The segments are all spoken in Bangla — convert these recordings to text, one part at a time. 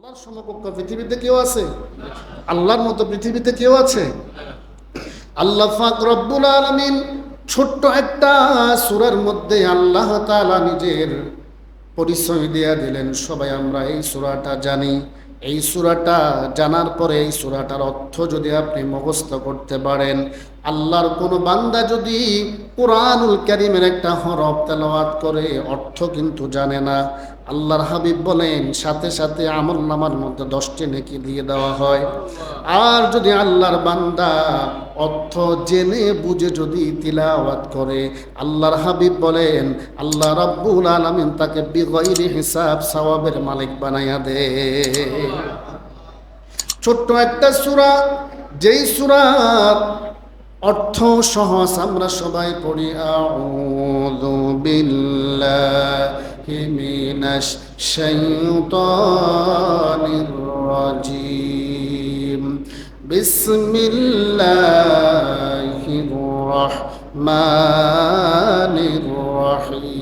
আল্লাহর সমকক্ষ পৃথিবীতে কেউ আছে? আল্লাহর মতো পৃথিবীতে কেউ আছে? আল্লাহ ফাক রব্বুল আলমিন ছোট্ট একটা সুরার মধ্যে আল্লাহ তাআলা নিজের পরিচয় দেয়া দিলেন। সবাই আমরা এই সুরাটা জানি। এই সুরাটা জানার পরে এই সুরাটার অর্থ যদি আপনি মুখস্থ করতে পারেন আল্লাহর কোনো বান্দা যদি কোরআনুল কারিমের একটা হরফ তেলাওয়াত করে, অর্থ কিন্তু জানে না। আল্লাহর হাবিব বলেন, সাথে সাথে আমল নামার মধ্যে দশটি নেকি দিয়ে দেওয়া হয়। আর যদি আল্লাহর বান্দা অর্থ জেনে বুঝে যদি তিলাওয়াত করে, আল্লাহর হাবিব বলেন, আল্লাহ রাব্বুল আলামিন তাকে বিগয়রি হিসাব সওয়াবের মালিক বানাইয়া দে। ছোট্ট একটা সূরা, যেই সূরা অর্থ সহজ আমরা সবাই পড়ি আউযু বিল্লাহি মিনাশ শাইতানির রাজিম বিসমিল্লাহির রাহমানির রহিম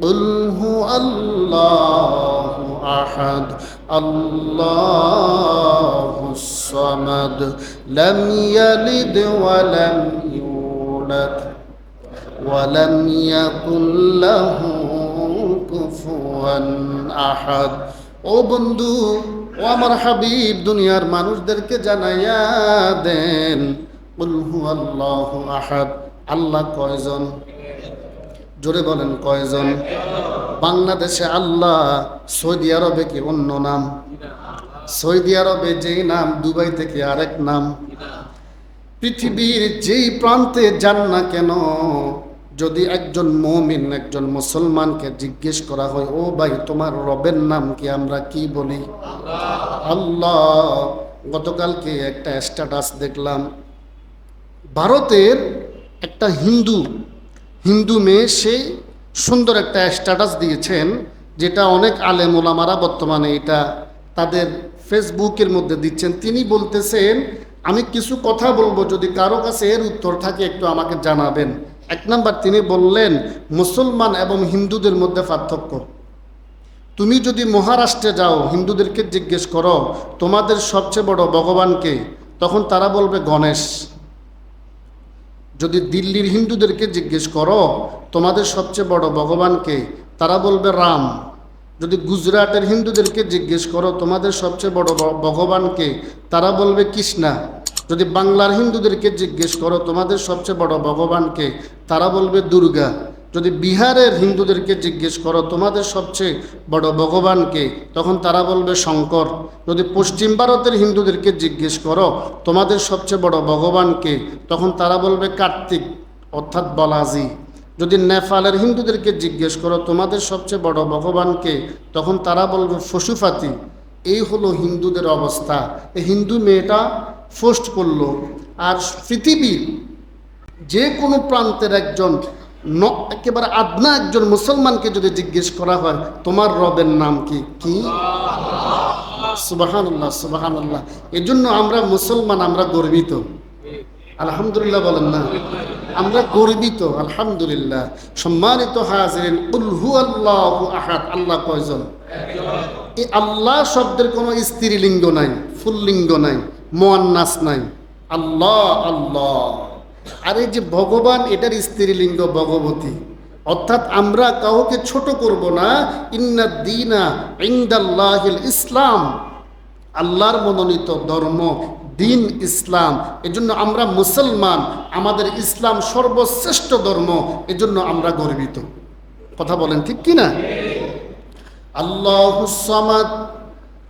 قل هو الله أحد الله الصمد لم يلد ولم يولد ولم يكن له كفوا أحد ও বন্ধু ও আমার হাবিব দুনিয়ার মানুষদেরকে জানাইয়া দেন قل هو الله أحد আল্লাহ কয়জন জোরে বলেন কয়জন বাংলাদেশে আল্লাহ, সৌদি আরবে কি অন্য নাম? সৌদি আরবে যেই নাম, দুবাই থেকে আরেক নাম। পৃথিবীর যেই প্রান্তে যান না কেন, যদি একজন মমিন, একজন মুসলমানকে জিজ্ঞেস করা হয়, ও ভাই, তোমার রবের নাম কি আমরা কি বলি? আল্লাহ, গতকালকে একটা স্ট্যাটাস দেখলাম। ভারতের একটা হিন্দু হিন্দু মেয়ে সেই সুন্দর একটা স্ট্যাটাস দিয়েছেন, যেটা অনেক আলেম ওলামারা বর্তমানে এটা তাদের ফেসবুকের মধ্যে দিচ্ছেন। তিনি বলতেছেন, আমি কিছু কথা বলব, যদি কারও কাছে এর উত্তর থাকে, একটু আমাকে জানাবেন। এক নাম্বার তিনি বললেন, মুসলমান এবং হিন্দুদের মধ্যে পার্থক্য। তুমি যদি মহারাষ্ট্রে যাও, হিন্দুদেরকে জিজ্ঞেস করো, তোমাদের সবচেয়ে বড় ভগবানকে তখন তারা বলবে, গণেশ। যদি দিল্লির হিন্দুদেরকে জিজ্ঞেস করো তোমাদের সবচেয়ে বড় ভগবানকে তারা বলবে রাম। যদি গুজরাটের হিন্দুদেরকে জিজ্ঞেস করো, তোমাদের সবচেয়ে বড় ভগবানকে তারা বলবে কৃষ্ণা। যদি বাংলার হিন্দুদেরকে জিজ্ঞেস করো, তোমাদের সবচেয়ে বড় ভগবানকে তারা বলবে দুর্গা। যদি বিহারের হিন্দুদেরকে জিজ্ঞেস করো, তোমাদের সবচেয়ে বড় ভগবানকে তখন তারা বলবে শঙ্কর। যদি পশ্চিম ভারতের হিন্দুদেরকে জিজ্ঞেস করো, তোমাদের সবচেয়ে বড় ভগবানকে তখন তারা বলবে কার্তিক, অর্থাৎ বলাজি। যদি নেপালের হিন্দুদেরকে জিজ্ঞেস করো, তোমাদের সবচেয়ে বড় ভগবানকে তখন তারা বলবে, ফসুফাতি। এই হলো হিন্দুদের অবস্থা। এই হিন্দু মেয়েটা পোস্ট করল। আর পৃথিবীর যে কোনো প্রান্তের একজন ন, একেবারে আদনা একজন মুসলমানকে যদি জিজ্ঞেস করা হয়, তোমার রবের নাম কি? কি? সুবাহান্লাহ সুবাহান্লাহ এই জন্য আমরা মুসলমান, আমরা গর্বিত। আলহামদুলিল্লাহ বলেন না। আমরা গর্বিত, আলহামদুলিল্লাহ। সম্মানিত হাজিরিন আল্লাহ আহাদ, আল্লাহ কয়জন? এই আল্লাহ শব্দের কোনো স্ত্রীলিঙ্গ নাই, ফুল্লিঙ্গ নাই, মোয়ান্নাস নাই। আল্লাহ আল্লাহ। আর এই যে ভগবান, এটার স্ত্রীলিঙ্গ ভগবতী। অর্থাৎ আমরা কাউকে ছোট করব না, ইন্না দিনা ইন্দাল্লাহিল ইসলাম। আল্লাহর মনোনীত ধর্ম দিন ইসলাম, এজন্য আমরা মুসলমান, আমাদের ইসলাম সর্বশ্রেষ্ঠ ধর্ম, এজন্য আমরা গর্বিত। কথা বলেন ঠিক কি না আল্লাহ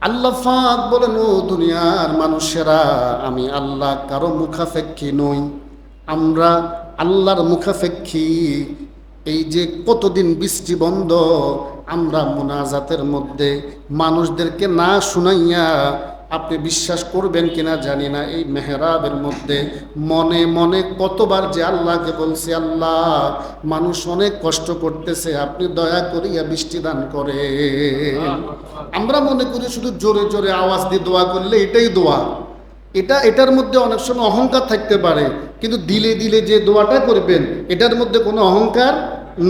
আল্লাহ ফাক বলেন, ও দুনিয়ার মানুষেরা, আমি আল্লাহ কারও মুখাফেক্ষী নই। আমরা আল্লাহর মুখাফেক্ষী এই যে কতদিন বৃষ্টি বন্ধ, আমরা মোনাজাতের মধ্যে, মানুষদেরকে না শুনাইয়া আপনি বিশ্বাস করবেন কিনা জানি না, এই মেহরাবের মধ্যে মনে মনে কতবার যে আল্লাহকে বলছি, আল্লাহ, মানুষ অনেক কষ্ট করতেছে, আপনি দয়া করিয়া বৃষ্টি দান করে আমরা মনে করি শুধু জোরে জোরে আওয়াজ দিয়ে দোয়া করলে এটাই দোয়া। এটা, এটার মধ্যে অনেক সময় অহংকার থাকতে পারে, কিন্তু দিলে দিলে যে দোয়াটা করবেন, এটার মধ্যে কোনো অহংকার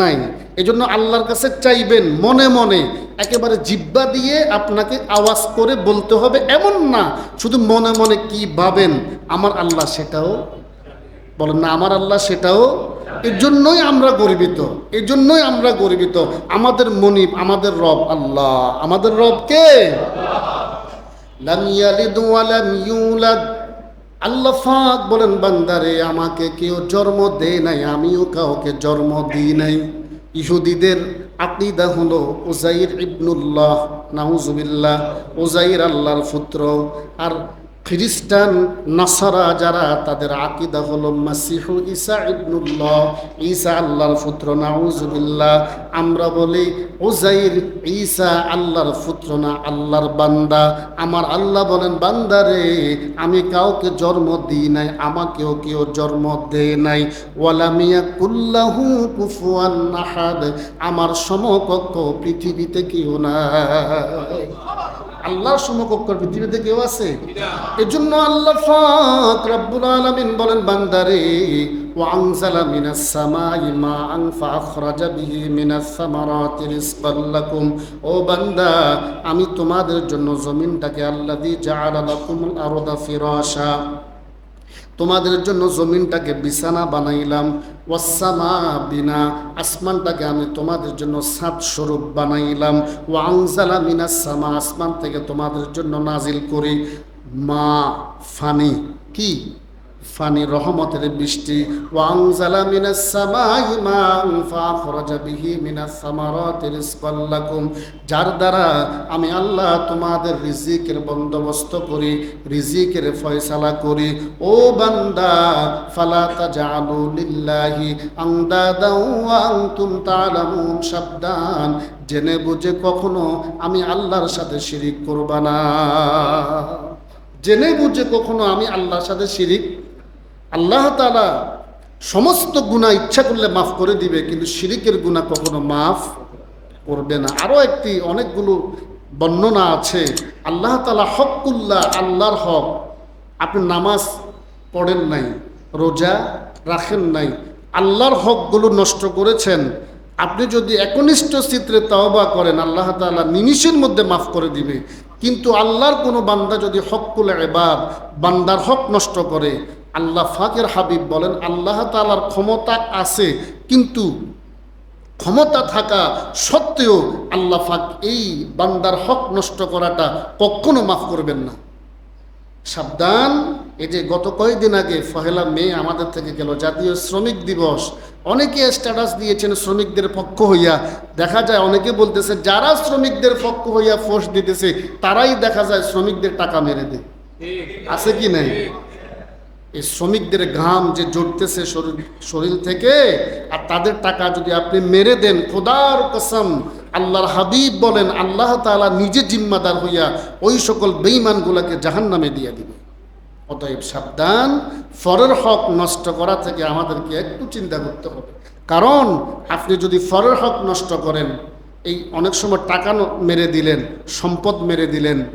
নাই। এই জন্য আল্লাহর কাছে চাইবেন মনে মনে একেবারে জিব্বা দিয়ে আপনাকে আওয়াজ করে বলতে হবে, এমন না, শুধু মনে মনে কি ভাবেন, আমার আল্লাহ সেটাও, বলেন না, আমার আল্লাহ সেটাও, এর জন্যই আমরা গর্বিত, এর জন্যই আমরা গর্বিত, আমাদের মনিব, আমাদের রব আল্লাহ, আমাদের রব কে? আল্লাহ ফাক বলেন, বান্দারে, আমাকে কেউ জন্ম দেয় নাই, আমিও কাউকে জন্ম দিই নাই। ইহুদিদের আকিদা হলো ওজাইর ইবনুল্লাহ নাহুজুবিল্লাহ ওজাইর আল্লাহর পুত্র। আর খ্রিস্টান, নাসারা যারা, তাদের আকিদা হলো মাসিহু ঈসা ইবনুল্লাহ, ঈসা আল্লাহর পুত্র, নাউজুবিল্লাহ। আমরা বলি ওজাইর ঈসা আল্লাহর পুত্র না আল্লাহর বান্দা। আমার আল্লাহ বলেন বান্দারে আমি কাউকে জন্ম দিই নাই, আমাকেও কেউ জন্ম দেয় নাই। ওয়ালামিয়া কুল্লাহু কুফুয়ান নাহাদ আমার সমকক্ষ পৃথিবীতে কেউ নাই। আল্লাহর সমকক্ষ পৃথিবীতে কেউ আছে এজন্য আল্লাহ ফাক রব্বুল আলামিন বলেন বান্দারে وأنزل من السماء ماء فأخرج به من الثمرات رزقا لكم ও বান্দা আমি তোমাদের জন্য জমিনটাকে আল্লাযী জাআলা লাকুমুল আরদা ফিরাশা তোমাদের জন্য জমিনটাকে বিছানা বানাইলাম ওয়াসামা বিনা, আসমানটাকে আমি তোমাদের জন্য সাত স্বরূপ বানাইলাম। ওয়াংজালা মিনা সামা আসমান থেকে তোমাদের জন্য নাজিল করি। মা, ফানি, কি? ফানি রহমতের বৃষ্টি। ওয়াংজালা মিনাস সামাই মাং ফাখরাজা বিহি মিনাস সামারাতি রিজকাল যার দ্বারা আমি আল্লাহ তোমাদের রিজিকের বন্দোবস্ত করি, রিজিকের ফয়সালা করি। ও বান্দা, ফালা তাজালু লিল্লাহি আন্দাদা ওয়া আনতুম তাআলামুন সাবধান জেনে বুঝে কখনো আমি আল্লাহর সাথে শিরিক করবা না। জেনে বুঝে কখনো আমি আল্লাহর সাথে শিরিক আল্লাহ তালা সমস্ত গুণা ইচ্ছা করলে মাফ করে দিবে, কিন্তু শিরিকের গুণা কখনো মাফ করবে না। আরও একটি, অনেকগুলো বর্ণনা আছে। আল্লাহ তালা হকুল্লাহ, আল্লাহর হক। আপনি নামাজ পড়েন নাই, রোজা রাখেন নাই, আল্লাহর হকগুলো নষ্ট করেছেন। আপনি যদি একনিষ্ঠ চিত্রে তওবা করেন, আল্লাহ তাআলা নিমিষের মধ্যে মাফ করে দিবে। কিন্তু আল্লাহর কোনো বান্দা যদি হকুল এবাদ বান্দার হক নষ্ট করে আল্লাহ ফাকের হাবিব বলেন আল্লাহ তাআলার ক্ষমতা আছে কিন্তু ক্ষমতা থাকা সত্ত্বেও আল্লাহ ফাক এই বান্দার হক নষ্ট করাটা কখনো মাফ করবেন না। সাবধান এই যে গত কয়েকদিন আগে ফহেলা মে আমাদের থেকে গেল জাতীয় শ্রমিক দিবস অনেকে স্ট্যাটাস দিয়েছেন শ্রমিকদের পক্ষ হইয়া। দেখা যায় অনেকে বলতেছে যারা শ্রমিকদের পক্ষ হইয়া ফোর্স দিতেছে তারাই দেখা যায় শ্রমিকদের টাকা মেরে দেয়। আছে কি নাই? এই শ্রমিকদের ঘাম যে জড়তেছে শরীর শরীর থেকে, আর তাদের টাকা যদি আপনি মেরে দেন, খোদার কসম, আল্লাহর হাবিব বলেন, আল্লাহ তাআলা নিজে জিম্মাদার হইয়া ওই সকল বেঈমানগুলোকে জাহান নামে দিয়ে দিবে। অতএব সাবধান, ফরের হক নষ্ট করা থেকে আমাদেরকে একটু চিন্তা করতে হবে। কারণ, আপনি যদি ফরের হক নষ্ট করেন, এই অনেক সময় টাকা মেরে দিলেন, সম্পদ মেরে দিলেন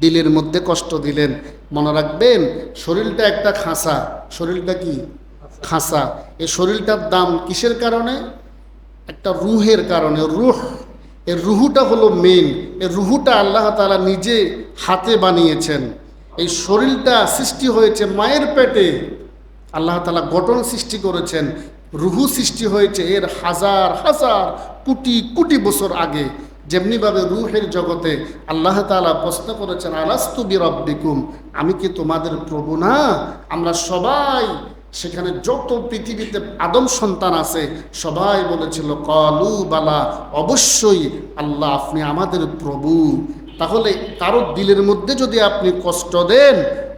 দিলের মধ্যে কষ্ট দিলেন। মনে রাখবেন, শরীরটা একটা খাঁচা। শরীরটা কি? খাঁচা। এই শরীরটার দাম কিসের কারণে? একটা রুহের কারণে। রুহ এর রুহুটা হলো মেন এই রুহুটা আল্লাহ তালা নিজে হাতে বানিয়েছেন। এই শরীরটা সৃষ্টি হয়েছে মায়ের পেটে। আল্লাহ তালা গঠন সৃষ্টি করেছেন। রুহু সৃষ্টি হয়েছে এর হাজার হাজার কোটি কোটি বছর আগে। যেমনিভাবে রুহের জগতে আল্লাহ তাআলা প্রশ্ন করেছেন, আলাস্তু বিরব্বিকুম? আমি কি তোমাদের প্রভু না? আমরা সবাই সেখানে যত পৃথিবীতে আদম সন্তান আছে, সবাই বলেছিল, কলু বালা, অবশ্যই আল্লাহ আপনি আমাদের প্রভু। তাহলে কারও দিলের মধ্যে যদি আপনি কষ্ট দেন,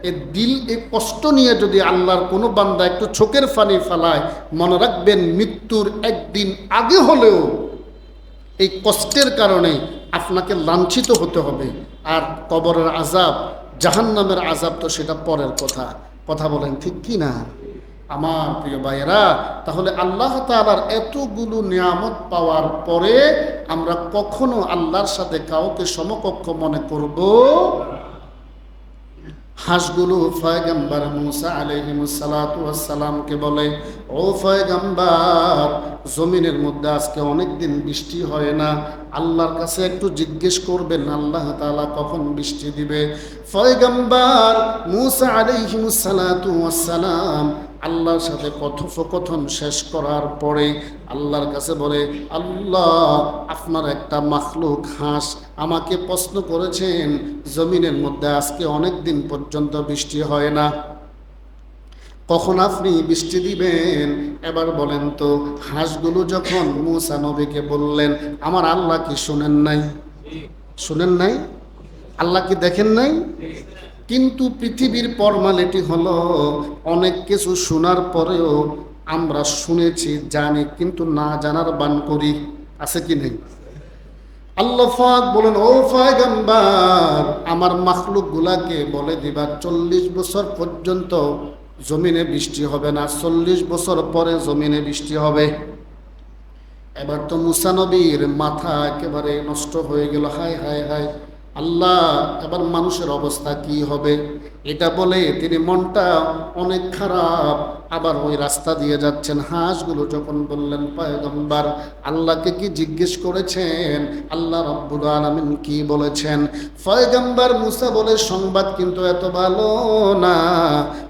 এ দিল, এ কষ্ট নিয়ে যদি আল্লাহর কোনো বান্দা একটু চোখের ফানি ফালায়, মনে রাখবেন মৃত্যুর একদিন আগে হলেও এই কষ্টের কারণে আপনাকে লাঞ্ছিত হতে হবে। আর কবরের আজাব জাহান্নামের আজাব তো সেটা পরের কথা। কথা বলেন ঠিক কি না? আমার প্রিয় ভাইয়েরা, তাহলে আল্লাহ তালার এতগুলো নিয়ামত পাওয়ার পরে আমরা কখনো আল্লাহর সাথে কাউকে সমকক্ষ মনে করব? হাঁসগুলো ফয়গাম্বার মুসা আলহিমসালাতামকে বলে, ও ফয়গাম্বার, জমিনের মধ্যে আজকে অনেক দিন বৃষ্টি হয় না। আল্লাহর কাছে একটু জিজ্ঞেস করবেন, আল্লাহ তালা কখন বৃষ্টি দিবে? ফয়গাম্বার মুসা আলহিমসালাতাম আল্লাহর সাথে কথোপকথন শেষ করার পরে আল্লাহর কাছে বলে আল্লাহ আপনার একটা মাখলুক হাঁস আমাকে প্রশ্ন করেছেন জমিনের মধ্যে আজকে অনেক দিন পর্যন্ত বৃষ্টি হয় না। কখন আপনি বৃষ্টি দিবেন? এবার বলেন তো হাঁসগুলো যখন মুসা নবীকে বললেন আমার আল্লাহ কি শুনেন নাই? শুনেন নাই? আল্লাহ কি দেখেন নাই? কিন্তু পৃথিবীর ফর্মালিটি হলো অনেক কিছু শোনার পরেও আমরা শুনেছি, জানি, কিন্তু না জানার বান করি। আছে কি নেই? আল্লাফাক বলেন, ও ফায়গাম্বার আমার মাখলুক গুলাকে বলে দিবা, চল্লিশ বছর পর্যন্ত জমিনে বৃষ্টি হবে না, চল্লিশ বছর পরে জমিনে বৃষ্টি হবে। এবার তো মুসানবীর মাথা একেবারে নষ্ট হয়ে গেল। হায় হায় হায়। আল্লাহ, এবার মানুষের অবস্থা কি হবে? এটা বলে তিনি মনটা অনেক খারাপ। আবার ওই রাস্তা দিয়ে যাচ্ছেন। হাঁসগুলো যখন বললেন, পয়গম্বার, আল্লাহকে কি জিজ্ঞেস করেছেন? আল্লাহ রব্বুল আলমিন কি বলেছেন? পয়গম্বার মুসা বলে, সংবাদ কিন্তু এত ভালো না।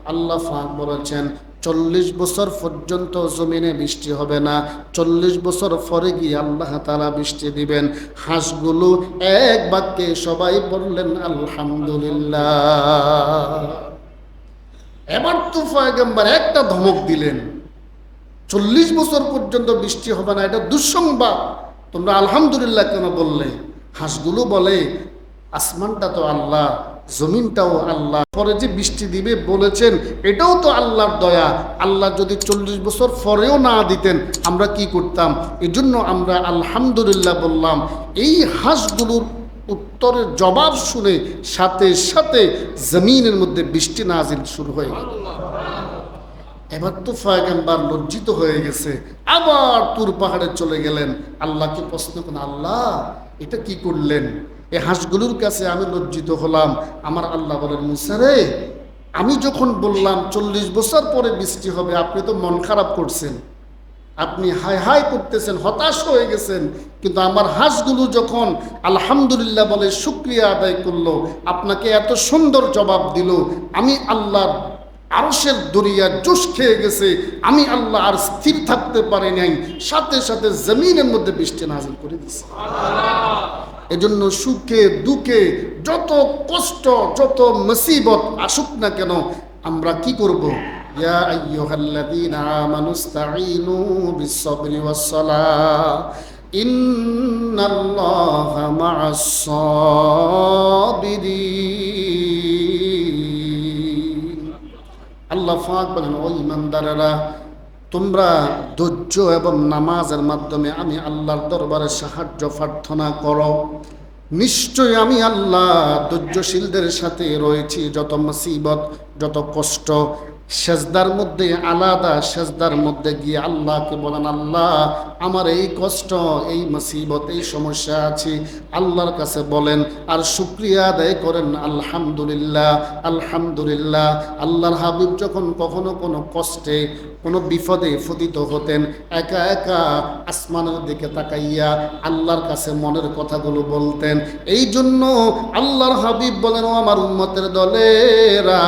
আল্লাহ ফাঁক বলেছেন চল্লিশ বছর পর্যন্ত জমিনে বৃষ্টি হবে না। চল্লিশ বছর পরে গিয়ে আল্লাহ তালা বৃষ্টি দিবেন। হাঁসগুলো এক বাক্যে সবাই বললেন, আলহামদুলিল্লাহ। এবার তো ফয়গম্বর একটা ধমক দিলেন, চল্লিশ বছর পর্যন্ত বৃষ্টি হবে না, এটা দুঃসংবাদ। তোমরা আলহামদুলিল্লাহ কেন বললে? হাঁসগুলো বলে, আসমানটা তো আল্লাহ জমিনটাও আল্লাহ পরে যে বৃষ্টি দিবে বলেছেন, এটাও তো আল্লাহর দয়া। আল্লাহ যদি চল্লিশ বছর পরেও না দিতেন, আমরা কি করতাম? এজন্য আমরা আলহামদুলিল্লাহ বললাম, এই হাঁসগুলোর উত্তরের জবাব শুনে সাথে সাথে জমিনের মধ্যে বৃষ্টি নাজিল শুরু হয়ে গেল। এবার তো ফায়গাম্বার লজ্জিত হয়ে গেছে, আবার তুর পাহাড়ে চলে গেলেন। আল্লাহকে প্রশ্ন করেন আল্লাহ, এটা কি করলেন? এই হাঁসগুলোর কাছে আমি লজ্জিত হলাম। আমার আল্লাহ বলেন মুসারে আমি যখন বললাম চল্লিশ বছর পরে বৃষ্টি হবে, আপনি তো মন খারাপ করছেন। আপনি হাই হাই করতেছেন, হতাশ হয়ে গেছেন। কিন্তু আমার হাঁসগুলো যখন আলহামদুলিল্লাহ বলে শুক্রিয়া আদায় করল, আপনাকে এত সুন্দর জবাব দিল, আমি আল্লাহর আরসের দরিয়া জুস খেয়ে গেছে। আমি আল্লাহ আর স্থির থাকতে পারি নাই। সাথে সাথে জমিনের মধ্যে বৃষ্টি নাজিল করে দিছে। এজন্য সুখে, দুঃখে যত কষ্ট, যত মুসিবত আসুক না কেন, আমরা কি করব? ইয়া আইয়ুহাল্লাযীনা আমানুস্তাঈনু বিস-সাবরি ওয়াস-সালাহ। ইন্নাল্লাহা মা'আস আল্লাহ ফাক বলেন ও ইমানদারেরা, তোমরা ধৈর্য এবং নামাজের মাধ্যমে আমি আল্লাহর দরবারে সাহায্য, প্রার্থনা করো। নিশ্চয় আমি আল্লাহ ধৈর্যশীলদের সাথে রয়েছি, যত মুসিবত, যত কষ্ট সেজদার মধ্যে আলাদা, সেজদার মধ্যে গিয়ে আল্লাহকে বলেন, আল্লাহ, আমার এই কষ্ট, এই মুসিবত, এই সমস্যা আছে। আল্লাহর কাছে বলেন, আর শুক্রিয়া আদায় করেন, আলহামদুলিল্লাহ আলহামদুলিল্লাহ। আল্লাহর হাবিব যখন কখনো কোনো কষ্টে, কোনো বিপদে ফতিত হতেন, একা একা আসমানের দিকে তাকাইয়া আল্লাহর কাছে মনের কথাগুলো বলতেন। এই জন্য আল্লাহর হাবিব বলেন আমার উম্মতের দলেরা,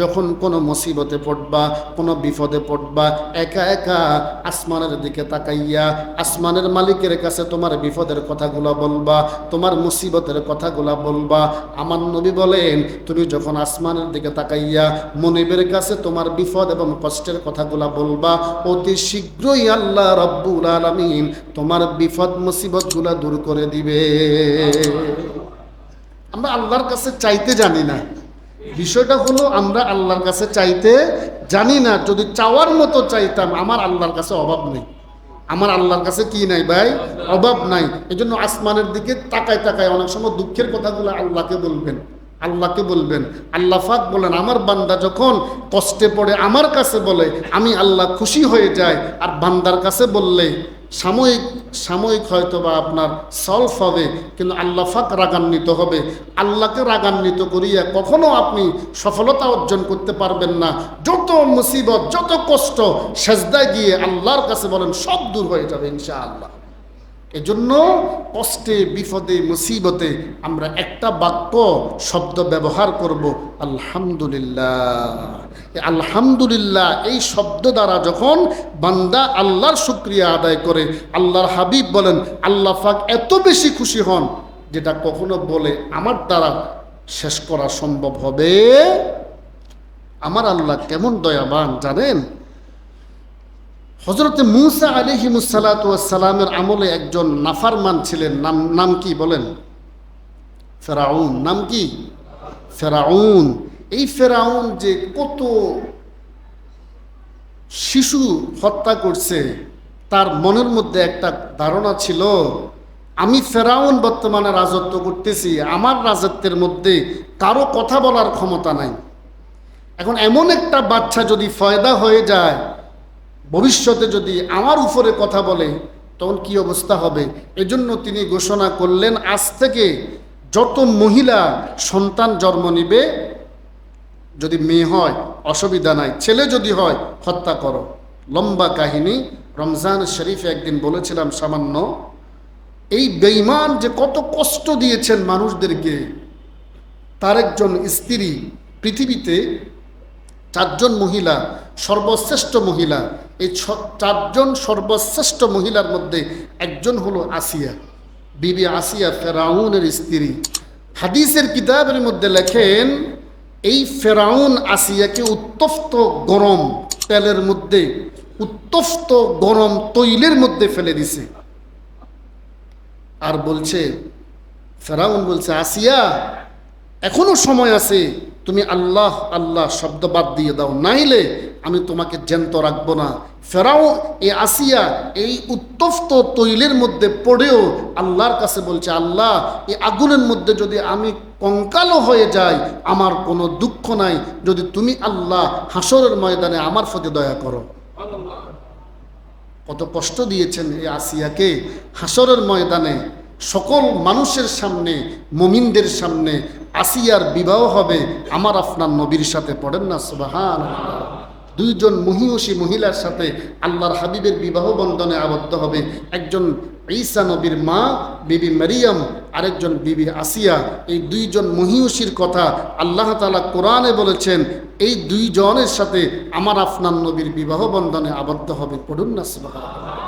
যখন কোনো মুসিবতে পড়বা, কোনো বিপদে পড়বা। একা একা আসমানের দিকে তাকাইয়া আসমানের মালিকের কাছে তোমার বিপদের কথাগুলো বলবা, তোমার মুসিবতের কথাগুলো বলবা। আমার নবী বলেন, তুমি যখন আসমানের দিকে তাকাইয়া মনিবের কাছে তোমার বিপদ এবং কষ্টের কথাগুলো বলবা, অতি শীঘ্রই আল্লাহ রব্বুল আলামিন তোমার বিপদ, মুসিবতগুলো দূর করে দিবে। আমরা আল্লাহর কাছে চাইতে জানি না। বিষয়টা হলো, আমরা আল্লাহর কাছে চাইতে জানি না, যদি চাওয়ার মতো চাইতাম, আমার আল্লাহর কাছে অভাব নেই। আমার আল্লাহর কাছে কি নাই ভাই? অভাব নাই। এই জন্য আসমানের দিকে তাকায় তাকায় অনেক সময় দুঃখের কথাগুলো আল্লাহকে বলবেন আল্লাহকে বলবেন। আল্লাহ ফাক বলেন, আমার বান্দা যখন কষ্টে পড়ে, আমার কাছে বলে, আমি আল্লাহ খুশি হয়ে যাই। আর বান্দার কাছে বললে সাময়িক সাময়িক হয়তো বা আপনার সলভ হবে, কিন্তু আল্লাহ ফাক রাগান্বিত হবে। আল্লাহকে রাগান্বিত করিয়া কখনো আপনি সফলতা অর্জন করতে পারবেন না। যত মুসিবত, যত কষ্ট, সেজদায় গিয়ে আল্লাহর কাছে বলেন, সব দূর হয়ে যাবে ইনশাআল্লাহ। এজন্য কষ্টে, বিপদে, মুসিবতে আমরা একটা বাক্য, শব্দ ব্যবহার করব, আলহামদুলিল্লাহ। আলহামদুলিল্লাহ, এই শব্দ দ্বারা যখন বান্দা আল্লাহর শুক্রিয়া আদায় করে, আল্লাহর হাবিব বলেন, আল্লাহ পাক এত বেশি খুশি হন, যেটা কখনো বলে আমার দ্বারা শেষ করা সম্ভব হবে? আমার আল্লাহ কেমন দয়াবান, জানেন? হজরতে মুসা আলিহিমুসালাতামের আমলে একজন নাফারমান ছিলেন। নাম নাম কি বলেন? ফেরাউন। নাম কি? ফেরাউন। এই ফেরাউন যে কত শিশু হত্যা করছে, তার মনের মধ্যে একটা ধারণা ছিল, আমি ফেরাউন বর্তমানে রাজত্ব করতেছি, আমার রাজত্বের মধ্যে কারও কথা বলার ক্ষমতা নাই। এখন এমন একটা বাচ্চা যদি ফয়দা হয়ে যায় ভবিষ্যতে যদি আমার উপরে কথা বলে, তখন কি অবস্থা হবে? এজন্য তিনি ঘোষণা করলেন, আজ থেকে যত মহিলা সন্তান জন্ম নিবে, যদি মেয়ে হয়, অসুবিধা নাই। ছেলে যদি হয়, হত্যা করো। লম্বা কাহিনী। রমজান শরীফে একদিন বলেছিলাম সামান্য, এই বেইমান যে কত কষ্ট দিয়েছেন মানুষদেরকে, তার একজন স্ত্রী পৃথিবীতে চারজন মহিলা সর্বশ্রেষ্ঠ মহিলা। এই চারজন সর্বশ্রেষ্ঠ মহিলার মধ্যে একজন হলো আসিয়া। বিবি আসিয়া ফেরাউনের স্ত্রী। হাদিসের কিতাবের মধ্যে লেখেন, এই ফেরাউন আসিয়াকে উত্তপ্ত গরম তেলের মধ্যে, উত্তপ্ত গরম তৈলের মধ্যে ফেলে দিছে। আর বলছে, ফেরাউন বলছে, আসিয়া, এখনও সময় আছে তুমি আল্লাহ আল্লাহ শব্দ বাদ দিয়ে দাও। নাইলে আমি তোমাকে জ্যান্ত রাখব না। ফেরাও এ আসিয়া, এই উত্তপ্ত তৈলের মধ্যে পড়েও আল্লাহর কাছে বলছে, আল্লাহ, এই আগুনের মধ্যে যদি আমি কঙ্কালও হয়ে যাই, আমার কোনো দুঃখ নাই। যদি তুমি আল্লাহ হাসরের ময়দানে আমার প্রতি দয়া করো। কত কষ্ট দিয়েছেন এই আসিয়াকে। হাসরের ময়দানে সকল মানুষের সামনে, মমিনদের সামনে আসিয়ার বিবাহ হবে, আমার আপনার নবীর সাথে পড়েন না সুবাহান দুইজন মহিষী মহিলার সাথে আল্লাহর হাবিবের বিবাহ বন্ধনে আবদ্ধ হবে। একজন ঈসা নবীর মা, বিবি মারিয়াম, আরেকজন বিবি আসিয়া। এই দুইজন মহিষীর কথা আল্লাহ তালা কোরআনে বলেছেন, এই দুইজনের সাথে আমার আপনার নবীর বিবাহ বন্ধনে আবদ্ধ হবে, পড়ুন না সুবাহান